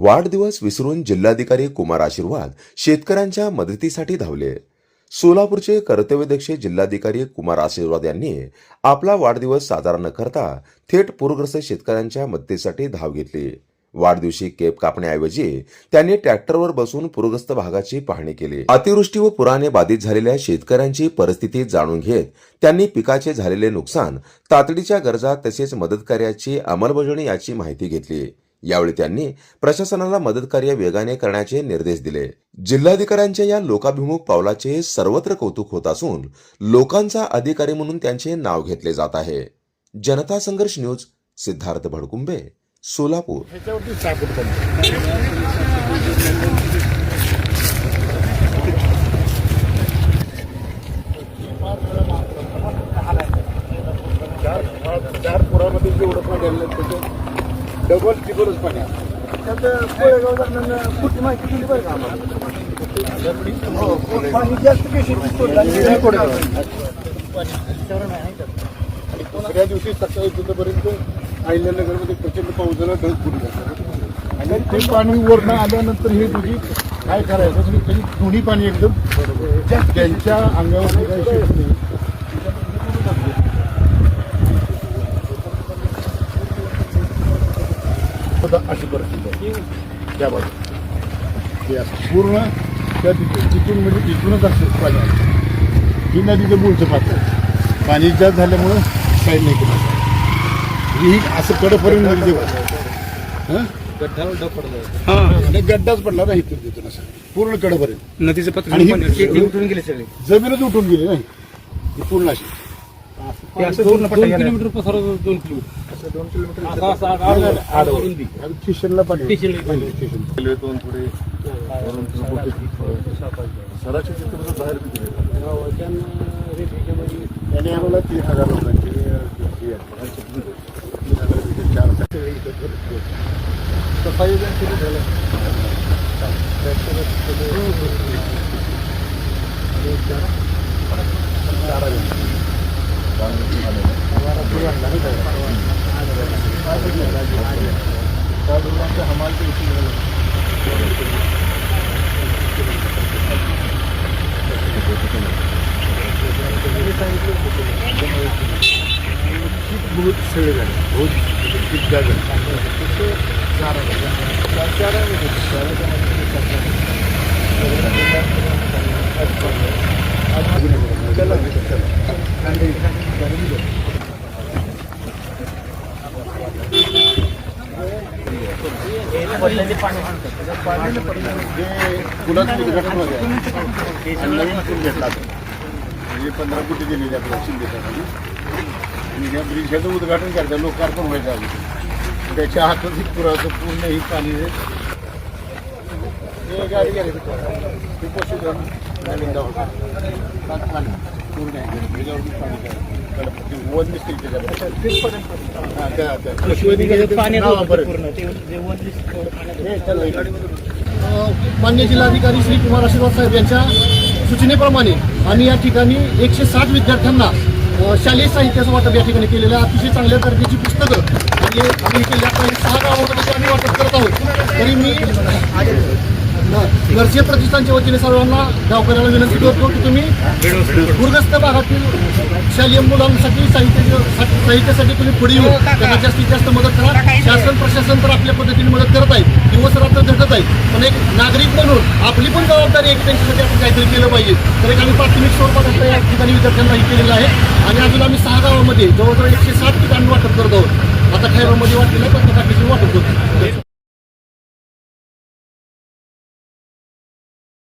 वाढदिवस विसरून जिल्हाधिकारी कुमार आशीर्वाद शेतकऱ्यांच्या मदतीसाठी धावले. सोलापूरचे कर्तव्यदक्ष जिल्हाधिकारी कुमार आशीर्वाद यांनी आपला वाढदिवस साजरा न करता थेट पूरग्रस्त शेतकऱ्यांच्या मदतीसाठी धाव घेतली. वाढदिवशी केप कापण्याऐवजी त्यांनी ट्रॅक्टरवर बसून पूरग्रस्त भागाची पाहणी केली. अतिवृष्टी व पुराने बाधित झालेल्या शेतकऱ्यांची परिस्थिती जाणून घेत त्यांनी पिकाचे झालेले नुकसान तातडीच्या गरजा तसेच मदतकार्याची अंमलबजावणी याची माहिती घेतली. यावेळी त्यांनी प्रशासनाला मदत कार्य वेगाने करण्याचे निर्देश दिले. जिल्हाधिकाऱ्यांच्या या लोकाभिमुख पावलाचे सर्वत्र कौतुक होत असून लोकांचा अधिकारी म्हणून त्यांचे नाव घेतले जात आहे. जनता संघर्ष न्यूज सिद्धार्थ भडकुंबे सोलापूर. चार पुरामध्ये जे पाणी आलं त्याचं डबल टिबलच पाणी त्यात कोळेगाव दरम्यान कुठली माहिती दिली बरं का आम्हाला? हो, पाणी जास्त कोळेगाव. दुसऱ्या दिवशी सकाळी तिथपर्यंत अहिल्यानगरमध्ये प्रचंड पाऊस झाला ढग झाला आणि ते पाणी वरनं आल्यानंतर हे दोघी काय करायचं? म्हणजे त्यांनी दोन्ही पाणी एकदम त्यांच्या काही शेत नाही आता अशी परिस्थिती आहे. त्या बाजू हे असं पूर्ण त्या तिथून तिथून म्हणजे तिथूनच असं पाणी आलं. ही नदीचं मूळचं पात्र आहे. पाणी जास्त झाल्यामुळं साईड नाही केलं. ही असं कडपर्यंत नदी हं? आणि गड्डाच पडला ना इथून तिथून असं. पूर्ण कडपर्यंत नदीचं पात्र आणि पाणी ते उठून गेले सगळे. जमीनच उठून गेली नाही. पूर्ण अशी. ते असं पूर्ण पट्टा किलोमीटर पसरत दोन किलोमीटर. असं दोन किलोमीटर स्टेशनला पाणी रेल्वेतून थोडे वरून थोडं मोठे सरासरी चित्रपट बाहेर. त्याने आम्हाला तीन हजार लोकांची हे आहे, तीन हजार रुपये चार सफाई अभियान सुरू बहुत सगळे झाले बहुत किती झाले चार पुलाचं उद्घाटन होतं आणि नवीन पूल घेतला. म्हणजे पंधरा कोटी दिलेली आपल्या शिंदे आणि ह्या ब्रिजचं उद्घाटन करायचं लोकार्पण व्हायचं अगोदर त्याच्या पूर्ण ही हे गाडी पूर्ण आहे वन मान्य जिल्हाधिकारी श्री कुमार आशीर्वाद साहेब यांच्या सूचनेप्रमाणे आम्ही या ठिकाणी एकशे साठ विद्यार्थ्यांना शालेय साहित्याचं वाटप या ठिकाणी केलेलं आहे. अतिशय चांगल्या दर्जाची पुस्तकं आणि आम्ही सहा गावामध्ये आम्ही वाटप करत आहोत तरी मी घरचे प्रतिष्ठानच्या वतीने सर्वांना गावकऱ्याला विनंती करतो की तुम्ही दुर्गस्त भागातील शालेय मुलांसाठी साहित्य साहित्यासाठी तुम्ही पुढे येऊन त्यांना जास्तीत जास्त मदत करा. शासन प्रशासन तर आपल्या पद्धतीने मदत करत आहे. दिवस रात्र झटत आहे. पण एक नागरिक म्हणून आपली पण जबाबदारी आहे की त्यांच्यासाठी आपण काहीतरी केलं पाहिजे. तर एक आम्ही प्राथमिक स्वरूपात आता या ठिकाणी विद्यार्थ्यांना हे केलेलं आहे. आणि अजून आम्ही सहा गावामध्ये जवळजवळ एकशे सात ठिकाणी वाटप करत आहोत. आता खैरामध्ये वाटलेलं पण बाकीचे वाटप करतो